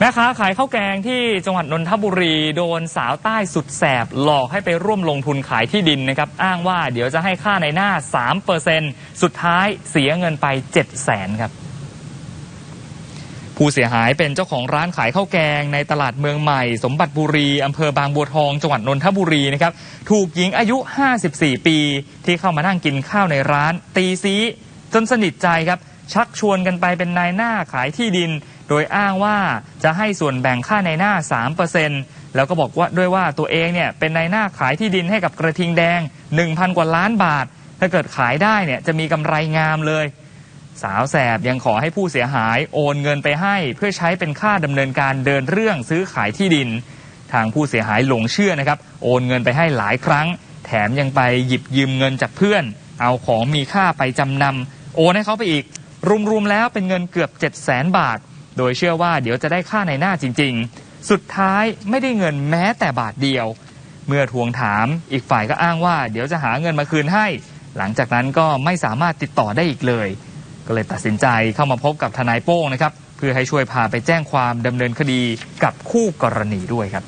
แม่ค้าขายข้าวแกงที่จังหวัดนนทบุรีโดนสาวใต้สุดแสบหลอกให้ไปร่วมลงทุนขายที่ดินนะครับ อ้างว่าเดี๋ยวจะให้ค่าในหน้า 3%สุดท้ายเสียเงินไป7 0 0 0 0 0ครับ ผู้เสียหายเป็นเจ้าของร้านขายข้าวแกงในตลาดเมืองใหม่ สมบัติบุรีอำเภอบางบัวทอง จังหวัดนนทบุรีนะครับ ถูกหญิงอายุ 54 ปี ที่เข้ามานั่งกินข้าวในร้าน ตีซีจนสนิทใจครับ ชักชวนกันไปเป็นนายหน้าขายที่ดิน โดยอ้างว่าจะให้ส่วนแบ่งค่าในหน้า 3%แล้วก็บอกว่าด้วยว่าตัวเองเนี่ยเป็นนายหน้าขายที่ดินให้กับกระทิงแดง 1,000 กว่าล้านบาท ถ้าเกิดขายได้เนี่ยจะมีกำไรงามเลย สาวแสบยังขอให้ผู้เสียหายโอนเงินไปให้ เพื่อใช้เป็นค่าดำเนินการเดินเรื่องซื้อขายที่ดิน ทางผู้เสียหายหลงเชื่อนะครับโอนเงินไปให้หลายครั้ง แถมยังไปหยิบยืมเงินจากเพื่อน เอาของมีค่าไปจำนำโอนให้เขาไปอีกรวมๆแล้วเป็นเงินเกือบ 7 0 0 0 0 0 บาท โดยเชื่อว่าเดี๋ยวจะได้ค่าในหน้าจริง ๆ สุดท้ายไม่ได้เงินแม้แต่บาทเดียว เมื่อทวงถามอีกฝ่ายก็อ้างว่า เดี๋ยวจะหาเงินมาคืนให้ หลังจากนั้นก็ไม่สามารถติดต่อได้อีกเลย ก็เลยตัดสินใจเข้ามาพบกับทนายโป้งนะครับเพื่อให้ช่วยพาไปแจ้งความดำเนินคดีกับคู่กรณีด้วยครับ